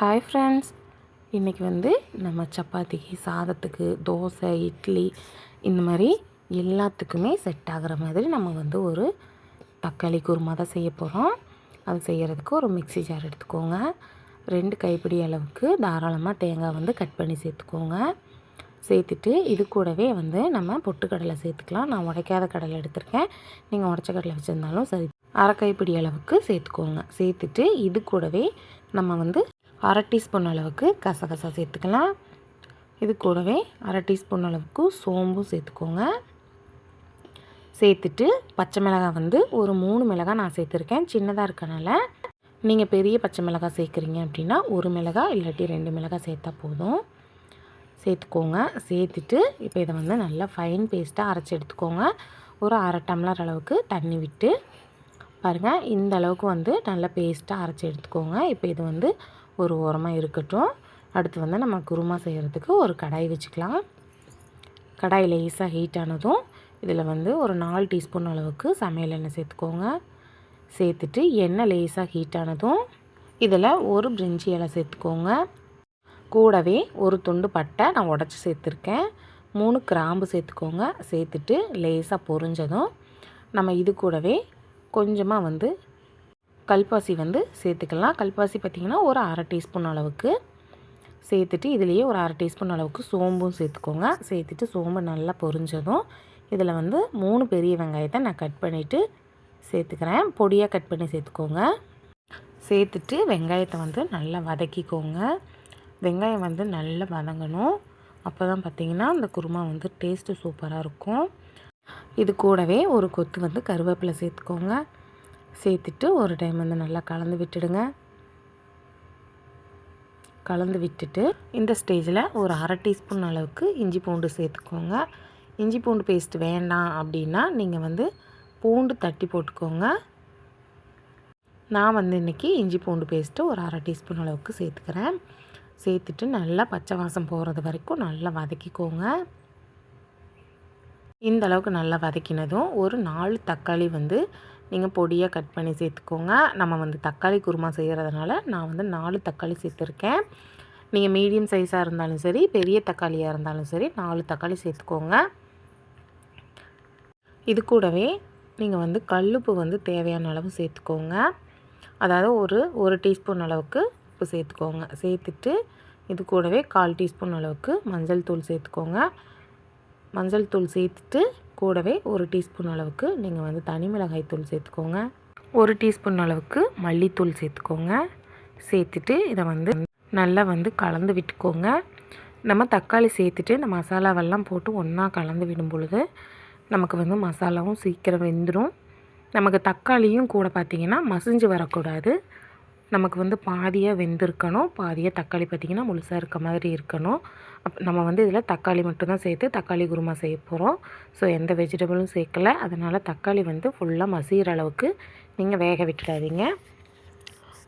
Hi friends இன்றைக்கி வந்து நம்ம சப்பாத்திக்கு சாதத்துக்கு தோசை இட்லி இந்த மாதிரி எல்லாத்துக்குமே செட் ஆகிற மாதிரி நம்ம வந்து ஒரு தக்காளி குருமா தான் செய்ய போகிறோம் அது செய்கிறதுக்கு ஒரு மிக்ஸி ஜார் எடுத்துக்கோங்க. ரெண்டு கைப்பிடி அளவுக்கு தாராளமாக தேங்காய் வந்து கட் பண்ணி சேர்த்துக்கோங்க. சேர்த்துட்டு இது கூடவே வந்து நம்ம பொட்டுக்கடலை சேர்த்துக்கலாம். நான் உடைக்காத கடலை எடுத்திருக்கேன். நீங்கள் உடச்ச கடலை வச்சுருந்தாலும் சரி. அரை கைப்பிடி அளவுக்கு சேர்த்துக்கோங்க. சேர்த்துட்டு இது கூடவே நம்ம வந்து அரை டீஸ்பூன் அளவுக்கு கசகசா சேர்த்துக்கலாம். இது கூடவே அரை டீஸ்பூன் அளவுக்கு சோம்பும் சேர்த்துக்கோங்க. சேர்த்துட்டு பச்சை மிளகாய் வந்து ஒரு மூணு மிளகாய் நான் சேர்த்துருக்கேன். சின்னதாக இருக்கனால நீங்கள் பெரிய பச்சை மிளகாய் சேர்க்குறீங்க அப்படின்னா ஒரு மிளகாய் இல்லாட்டி ரெண்டு மிளகாய் சேர்த்தா போதும். சேர்த்துக்கோங்க. சேர்த்துட்டு இப்போ இதை வந்து நல்லா ஃபைன் பேஸ்ட்டாக அரைச்சி எடுத்துக்கோங்க. ஒரு அரை டம்ளர் அளவுக்கு தண்ணி விட்டு பாருங்கள் இந்த அளவுக்கு வந்து நல்லா பேஸ்ட்டாக அரைச்சி எடுத்துக்கோங்க. இப்போ இது வந்து ஒரு ஓரமாக இருக்கட்டும். அடுத்து வந்து நம்ம குருமா செய்கிறதுக்கு ஒரு கடாய் வச்சுக்கலாம். கடாய் லேஸாக ஹீட் ஆனதும் இதில் வந்து ஒரு நாலு டீஸ்பூன் அளவுக்கு சமையல் எண்ணெய் சேர்த்துக்கோங்க. சேர்த்துட்டு எண்ணெய் லேஸாக ஹீட் ஆனதும் இதில் ஒரு பிரிஞ்சி இலை சேர்த்துக்கோங்க. கூடவே ஒரு துண்டு பட்டை நான் உடச்சி சேர்த்துருக்கேன். மூணு கிராம்பு சேர்த்துக்கோங்க. சேர்த்துட்டு லேஸாக பொரிஞ்சதும் நம்ம இது கூடவே கொஞ்சமாக வந்து கல்பாசி வந்து சேர்த்துக்கலாம். கல்பாசி பார்த்திங்கன்னா ஒரு அரை டீஸ்பூன் அளவுக்கு சேர்த்துட்டு இதுலேயே ஒரு அரை டீஸ்பூன் அளவுக்கு சோம்பும் சேர்த்துக்கோங்க. சேர்த்துட்டு சோம்பு நல்லா பொரிஞ்சதும் இதில் வந்து மூணு பெரிய வெங்காயத்தை நான் கட் பண்ணிவிட்டு சேர்த்துக்கிறேன். பொடியாக கட் பண்ணி சேர்த்துக்கோங்க. சேர்த்துட்டு வெங்காயத்தை வந்து நல்லா வதக்கிக்கோங்க. வெங்காயம் வந்து நல்லா வதங்கணும். அப்போ தான் பார்த்திங்கன்னா அந்த குருமா வந்து டேஸ்ட்டு சூப்பராக இருக்கும். இது கூடவே ஒரு கொத்து வந்து கருவேப்பிலை சேர்த்துக்கோங்க. சேர்த்துட்டு ஒரு டைம் வந்து நல்லா கலந்து விட்டுடுங்க. கலந்து விட்டுட்டு இந்த ஸ்டேஜில் ஒரு அரை டீஸ்பூன் அளவுக்கு இஞ்சி பூண்டு சேர்த்துக்கோங்க. இஞ்சி பூண்டு பேஸ்ட் வேண்டாம் அப்படின்னா நீங்கள் வந்து பூண்டு தட்டி போட்டுக்கோங்க. நான் வந்து இன்றைக்கி இஞ்சி பூண்டு பேஸ்ட்டு ஒரு அரை டீஸ்பூன் அளவுக்கு சேர்த்துக்கிறேன். சேர்த்துட்டு நல்லா பச்சை வாசம் போகிறது வரைக்கும் நல்லா வதக்கிக்கோங்க. இந்த அளவுக்கு நல்லா வதக்கினதும் ஒரு நாலு தக்காளி வந்து நீங்கள் பொடியாக கட் பண்ணி சேர்த்துக்கோங்க. நம்ம வந்து தக்காளி குருமா செய்கிறதுனால நான் வந்து நாலு தக்காளி சேர்த்துருக்கேன். நீங்கள் மீடியம் சைஸாக இருந்தாலும் சரி பெரிய தக்காளியாக இருந்தாலும் சரி நாலு தக்காளி சேர்த்துக்கோங்க. இது கூடவே நீங்கள் வந்து கல்லுப்பு வந்து தேவையான அளவு சேர்த்துக்கோங்க. அதாவது ஒரு ஒரு டீஸ்பூன் அளவுக்கு உப்பு சேர்த்துக்கோங்க. சேர்த்துட்டு இது கூடவே கால் டீஸ்பூன் அளவுக்கு மஞ்சள் தூள் சேர்த்துக்கோங்க. மஞ்சள் தூள் சேர்த்துட்டு கூடவே ஒரு டீஸ்பூன் அளவுக்கு நீங்கள் வந்து தனி மிளகாய் தூள் சேர்த்துக்கோங்க. ஒரு டீஸ்பூன் அளவுக்கு மல்லித்தூள் சேர்த்துக்கோங்க. சேர்த்துட்டு இதை வந்து நல்லா வந்து கலந்து விட்டுக்கோங்க. நம்ம தக்காளி சேர்த்துட்டு இந்த மசாலாவெல்லாம் போட்டு ஒன்றா கலந்து விடும் பொழுது நமக்கு வந்து மசாலாவும் சீக்கிரம் வெந்துடும் நமக்கு தக்காளியும் கூட பார்த்திங்கன்னா மசிஞ்சு வரக்கூடாது. நமக்கு வந்து பாதியாக வெந்திருக்கணும். பாதியாக தக்காளி பார்த்திங்கன்னா முழுசாக இருக்க மாதிரி இருக்கணும். அப் நம்ம வந்து இதில் தக்காளி மட்டும்தான் சேர்த்து தக்காளி குருமா செய்ய போகிறோம் ஸோ எந்த வெஜிடபிளும் சேர்க்கலை. அதனால் தக்காளி வந்து ஃபுல்லாக மசிகிற அளவுக்கு நீங்கள் வேக விட்டுடாதீங்க.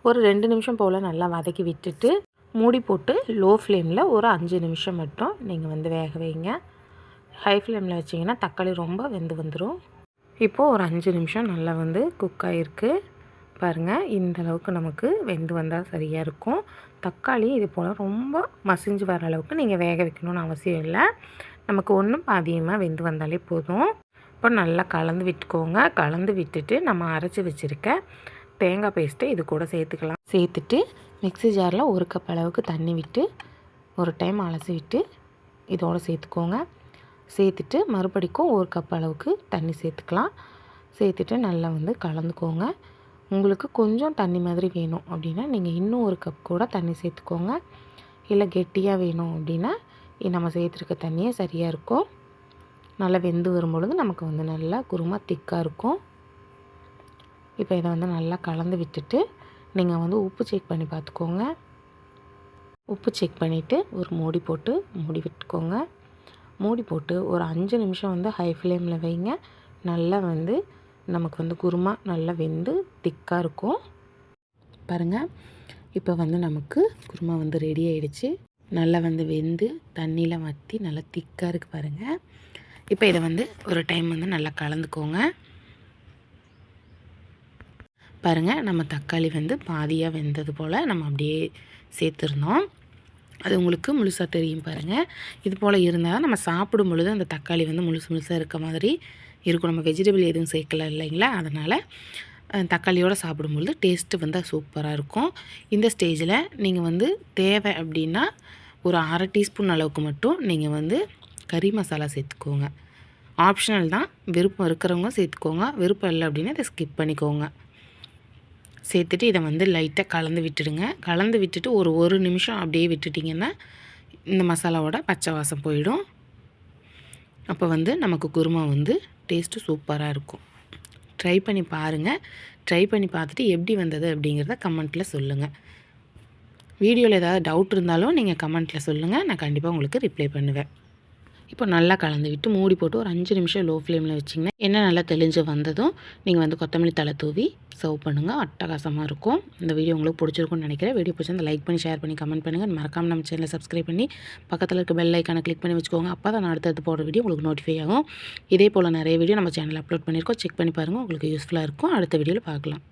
ஒரு ரெண்டு நிமிஷம் போல் நல்லா வதக்கி விட்டுட்டு மூடி போட்டு லோ ஃப்ளேமில் ஒரு அஞ்சு நிமிஷம் மட்டும் நீங்கள் வந்து வேக வைங்க. ஹை ஃப்ளேமில் வச்சிங்கன்னா தக்காளி ரொம்ப வெந்து வந்துடும் இப்போது ஒரு அஞ்சு நிமிஷம் நல்லா வந்து குக் ஆகிருக்கு பாருங்கள் இந்த அளவுக்கு நமக்கு வெந்து வந்தால் சரியாக இருக்கும். தக்காளி இது போல் ரொம்ப மசிஞ்சு வர அளவுக்கு நீங்கள் வேக வைக்கணும்னு அவசியம் இல்லை. நமக்கு ஒன்றும் அதிகமாக வெந்து வந்தாலே போதும். இப்போ நல்லா கலந்து விட்டுக்கோங்க. கலந்து விட்டுட்டு நம்ம அரைச்சி வச்சுருக்க தேங்காய் பேஸ்ட்டை இது கூட சேர்த்துக்கலாம். சேர்த்துட்டு மிக்ஸி ஜாரில் ஒரு கப் அளவுக்கு தண்ணி விட்டு ஒரு டைம் அலசி விட்டு இதோடு சேர்த்துக்கோங்க. சேர்த்துட்டு மறுபடிக்கும் ஒரு கப் அளவுக்கு தண்ணி சேர்த்துக்கலாம். சேர்த்துட்டு நல்லா வந்து கலந்துக்கோங்க. உங்களுக்கு கொஞ்சம் தண்ணி மாதிரி வேணும் அப்படின்னா நீங்கள் இன்னும் ஒரு கப் கூட தண்ணி சேர்த்துக்கோங்க. இல்லை கெட்டியாக வேணும் அப்படின்னா நம்ம சேர்த்துருக்க தண்ணியே சரியாக இருக்கும். நல்லா வெந்து வரும்பொழுது நமக்கு வந்து நல்லா குருமா திக்காக இருக்கும். இப்போ இதை வந்து நல்லா கலந்து விட்டுட்டு நீங்கள் வந்து உப்பு செக் பண்ணி பார்த்துக்கோங்க உப்பு செக் பண்ணிவிட்டு ஒரு மூடி போட்டு மூடி விட்டுக்கோங்க. மூடி போட்டு ஒரு அஞ்சு நிமிஷம் வந்து ஹை ஃப்ளேமில் வைங்க. நல்லா வந்து நமக்கு வந்து குருமா நல்லா வெந்து திக்காக இருக்கும். பாருங்கள் இப்போ வந்து நமக்கு குருமா வந்து ரெடி ஆகிடுச்சு நல்லா வந்து வெந்து தண்ணியில் வற்றி நல்லா திக்காக இருக்குது பாருங்கள் இப்போ இதை வந்து ஒரு டைம் வந்து நல்லா கலந்துக்கோங்க. பாருங்கள் நம்ம தக்காளி வந்து பாதியாக வெந்தது போல் நம்ம அப்படியே சேர்த்துருந்தோம். அது உங்களுக்கு முழுசாக தெரியும் பாருங்கள் இது போல் இருந்தால் தான் நம்ம சாப்பிடும் பொழுது அந்த தக்காளி வந்து முழுசு முழுசாக இருக்க மாதிரி இருக்கும். நம்ம வெஜிடபிள் எதுவும் சேர்க்கல இல்லைங்களா? அதனால் தக்காளியோடு சாப்பிடும்பொழுது டேஸ்ட்டு வந்து சூப்பராக இருக்கும். இந்த ஸ்டேஜில் நீங்கள் வந்து தேவை அப்படின்னா ஒரு அரை டீஸ்பூன் அளவுக்கு மட்டும் நீங்கள் வந்து கறி மசாலா சேர்த்துக்கோங்க. ஆப்ஷனல் தான். விருப்பம் இருக்கிறவங்க சேர்த்துக்கோங்க. விருப்பம் இல்லை அப்படின்னா இதை ஸ்கிப் பண்ணிக்கோங்க. சேர்த்துட்டு இதை வந்து லைட்டாக கலந்து விட்டுடுங்க. கலந்து விட்டுட்டு ஒரு ஒரு நிமிஷம் அப்படியே விட்டுட்டிங்கன்னா இந்த மசாலாவோட பச்சை வாசம் போயிடும். அப்போ வந்து நமக்கு குருமா வந்து டேஸ்ட்டு சூப்பராக இருக்கும். ட்ரை பண்ணி பாருங்கள் ட்ரை பண்ணி பார்த்துட்டு எப்படி வந்தது அப்படிங்கிறத கமெண்ட்டில் சொல்லுங்கள் வீடியோவில் ஏதாவது டவுட் இருந்தாலும் நீங்கள் கமெண்ட்டில் சொல்லுங்கள் நான் கண்டிப்பாக உங்களுக்கு ரிப்ளை பண்ணுவேன். இப்போ நல்லா கலந்து விட்டு மூடி போட்டு ஒரு அஞ்சு நிமிஷம் லோ ஃப்ளேமில் வச்சிங்கன்னா எண்ணெய் நல்லா தெளிஞ்சு வந்ததும் நீங்கள் வந்து கொத்தமல்லி தலை தூவி சர்வ் பண்ணுங்கள் அட்டகாசமாக இருக்கும். இந்த வீடியோ உங்களுக்கு பிடிச்சிருக்கும்னு நினைக்கிறேன். வீடியோ பிடிச்சிருந்தா லைக் பண்ணி ஷேர் பண்ணி கமெண்ட் பண்ணுங்கள் மறக்காம நம்ம சேனலை சப்ஸ்கிரைப் பண்ணி பக்கத்தில் இருக்க பெல் ஐக்கானை கிளிக் பண்ணி வச்சுக்கோங்க. அப்போ தான் நான் அடுத்தடுத்து போடுற வீடியோ உங்களுக்கு நோட்டிஃபை ஆகும். இதே போல் நிறைய வீடியோ நம்ம சேனலில் அப்லோட் பண்ணியிருக்கோம். செக் பண்ணி பாருங்கள் உங்களுக்கு யூஸ்ஃபுல்லாக இருக்கும். அடுத்த வீடியோவில் பார்க்கலாம்.